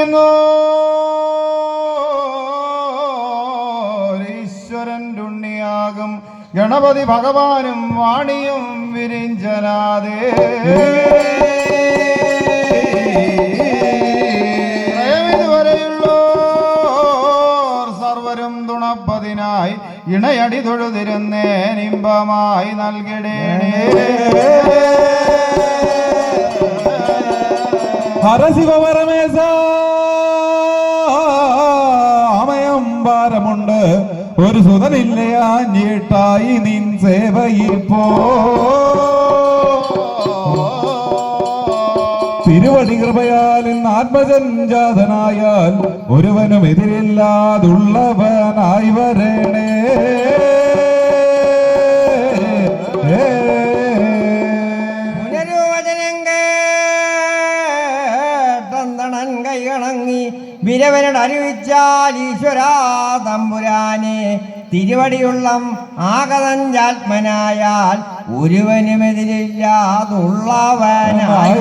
പറയുന്നു ഈശ്വരൻ ഉണ്ണിയാകും ഗണപതി ഭഗവാനും വാണിയും വിരിഞ്ചനാദേ സർവരും തുണപ്പതിനായി ഇണയടി തൊഴുതിരുന്നേൻ ഇമ്പമായി നൽകിടേണേ. ഹരശിവ പരമേശ ഒരു സുതനില്ലയാഞ്ഞിട്ടായി നിൻ സേവയിൽ പോ. തിരുവടി കൃപയാൽ ഇന്ന് ആത്മജഞ്ചാതനായാൽ ഒരുവനും എതിരില്ലാതുള്ളവനായി വരണേ. പുനരുവചനം വിരവനോട് അറിവിച്ചാൽ ഈശ്വരാ തമ്പുരാനെ. തിരുവടിയുള്ളം ആകതഞ്ചാത്മനായാൽ ഒരുവനുമെതിരില്ലാതുള്ളവനായി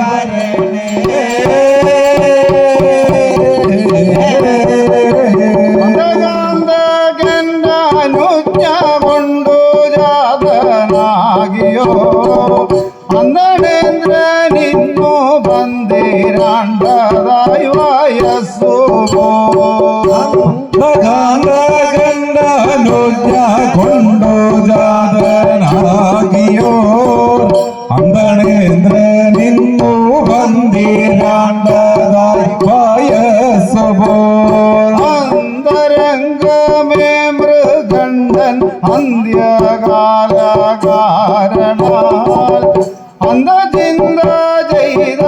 അന്ത്യകാല കാരണാൽ അന്തചിന്ത ചെയ്ത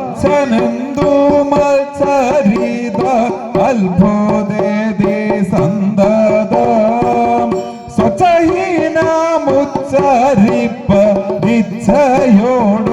അച്ഛനെന്തു മത്സരിത അത്ഭുതേതി സന്തത സ്വച്ഛഹീനമുച്ചരിപ്പ ഇച്ഛയോടു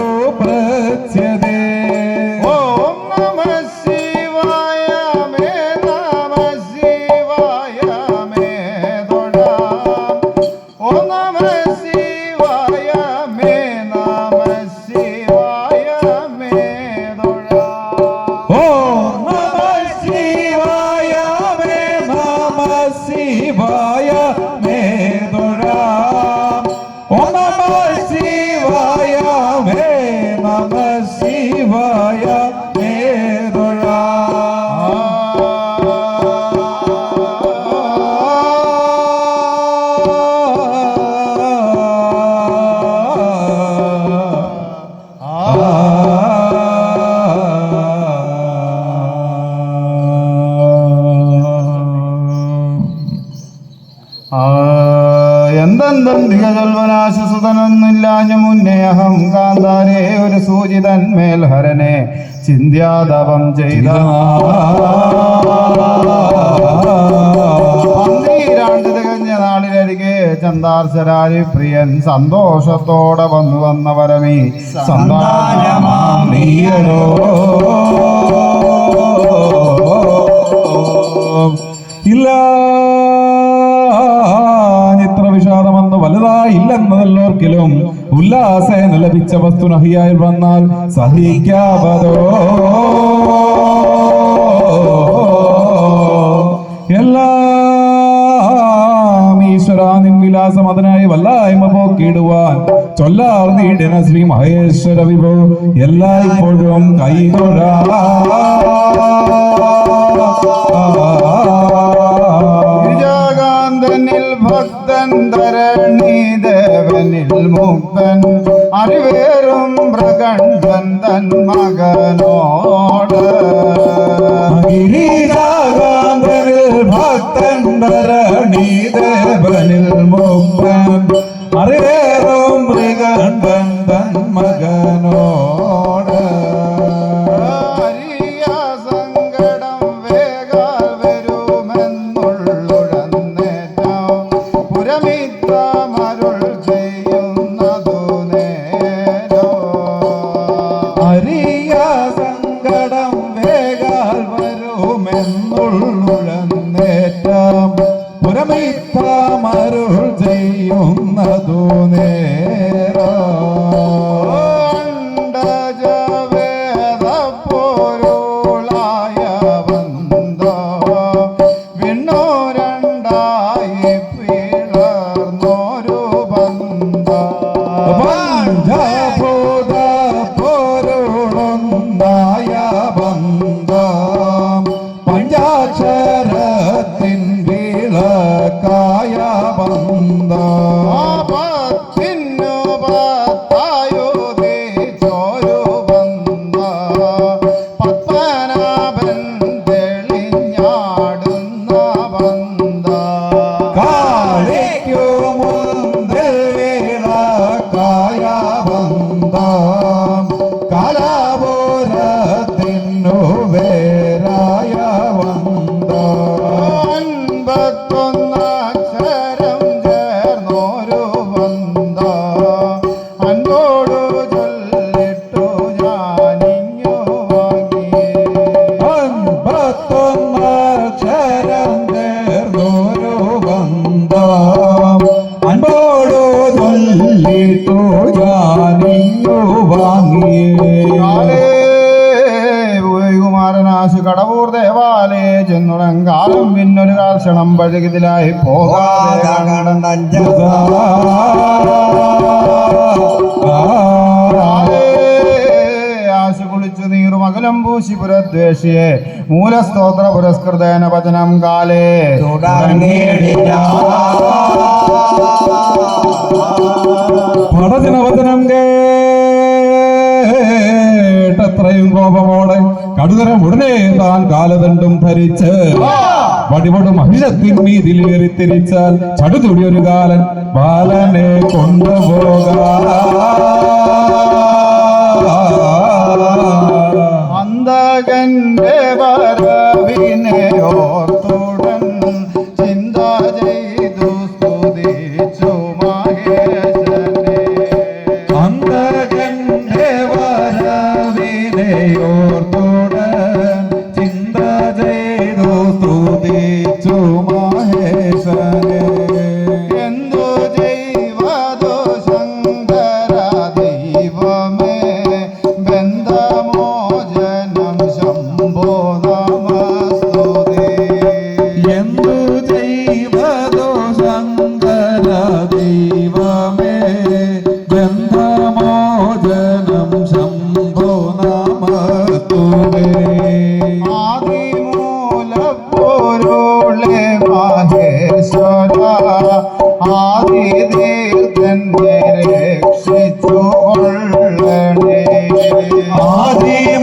ദിഗജൽവനാശസുതനൊന്നില്ലാഞ്ഞ മുന്നേ. അഹം കാന്താരേ ഒരു സൂചിതൻ മേൽഹരനെ ചിന്ത്യാതപം ചെയ്ത പന്തീരാണ്ട് തികഞ്ഞ നാളിലരികെ ചന്താർശരാരി പ്രിയൻ സന്തോഷത്തോടെ വന്നു വന്ന പരമി. സന്താനമാം നീയടോ ഇല്ല വലുതായില്ലെന്നതല്ലോർക്കിലും ഉല്ലാസേന ലഭിച്ച വസ്തു നഹിയായി വന്നാൽ സഹിക്കാവതോ? എല്ലാം ഈശ്വരാ നിൻ വിലാസം അതിനായി വല്ലായ്മ പോക്കിടുവാൻ ചൊല്ലാർ നീടിന ശ്രീ മഹേശ്വര വിഭോ എല്ലായ്പ്പോഴും ഗിരിജാകാന്തനിൽ ഭക്തൻ ധരണി മുക്തൻ അറിവേറും പ്രകണ്ഠൻ തൻ മകനോട്. ഗിരിരാകാന്തനിൽ കുമാരനാശു കടവൂർ ദേവാലയ ചെന്നുടങ്കാലം പിന്നൊരു കാർഷണം പഴകിതിലായി പോകാതെ ആശു കുളിച്ചു നീറുമകലം പൂശി പുരദ്വേഷിയെ മൂലസ്തോത്ര പുരസ്കൃതേന വചനം കാലേ പടജനവചനം சகோதரம் உடனே தான் காலதண்டம் பறிச்சு. வடிவடு மகிழத்தின் மீதில் எரித்தெரிச்சால் சடுதுடி ஒரு காலன் பாலனே கொண்டு போகா. அந்த கண்டே வர മഹേശ്വര ആദിതീർത്ഥന്റെ രക്ഷിച്ചു കൊള്ളണേ ആദിമൂല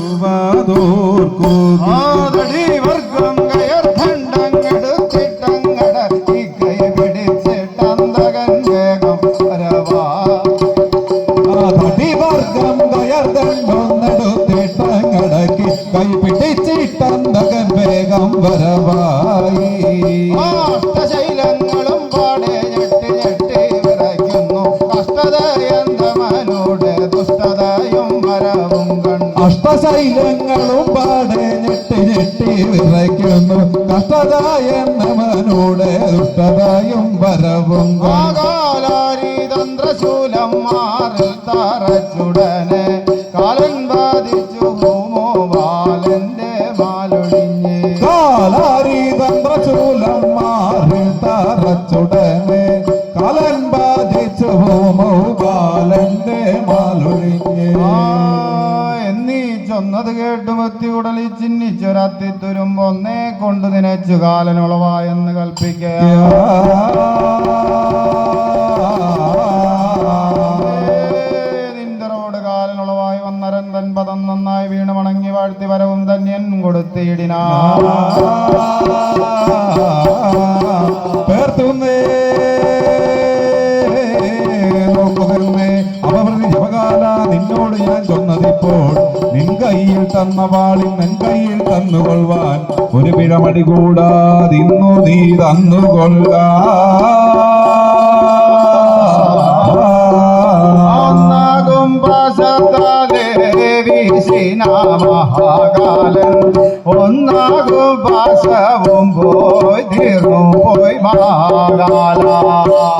അല്ലലാകെയൊഴിക്കുവതോർക്കുക അഷ്ടശൈലങ്ങളും പാടെ ഞെട്ടി ഞെട്ടി വിറയ്ക്കുന്നു കഷ്ടതായെന്നവനോട് ദുഷ്ടതായും വരവും കണ്ടു. ആകാലാരിതന്ത്രശൂലം മാറിൽ തറച്ചുടനെ കാലൻ ബാധിച്ചു ഹോമോ ബാലന്റെ മാലൊഴിഞ്ഞ് കാലാരി തന്ത്രശൂലം മാറി തറച്ചുടനെ കേട്ടു മത്തി ഉടലി ചിഹ്നിച്ചൊരത്തി തുരുമ്പൊന്നേ കൊണ്ട് നിനച്ചു കാലനുളവായെന്ന് കൽപ്പിക്കുക നിന്ററോട് കാലനുളവായി വന്നരൻ പദം നന്നായി വീണ് മണങ്ങി വാഴ്ത്തി വരവും തന്നെ കൊടുത്തിടിനാ. തന്ന നിൻ കയ്യിൽ തന്നുകൊള്ളുവാൻ ഒരു പിഴമടി കൂടാതിന്നു നീ തന്നുകൊള്ളുക. ഒന്നാകും ഒന്നാകും പോയി തീർന്നു പോയി മഹാകാല.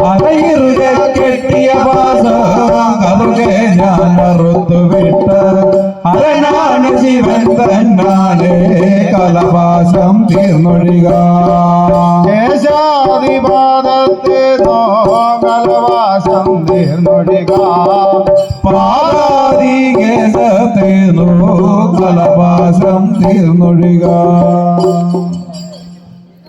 അരയിരുകെ കെട്ടിയ പാസറുകെ ഞാൻ മറുത്തു വിട്ട്. അരനാണ് ശിവൻ തന്നാലേ കലപാശം തീർന്നൊഴിക. ദേശാധിപാദത്തെ കലവാസം തീർന്നൊഴിക. പാരാതികേശ തീർന്നു കലപാശം തീർന്നൊഴിക.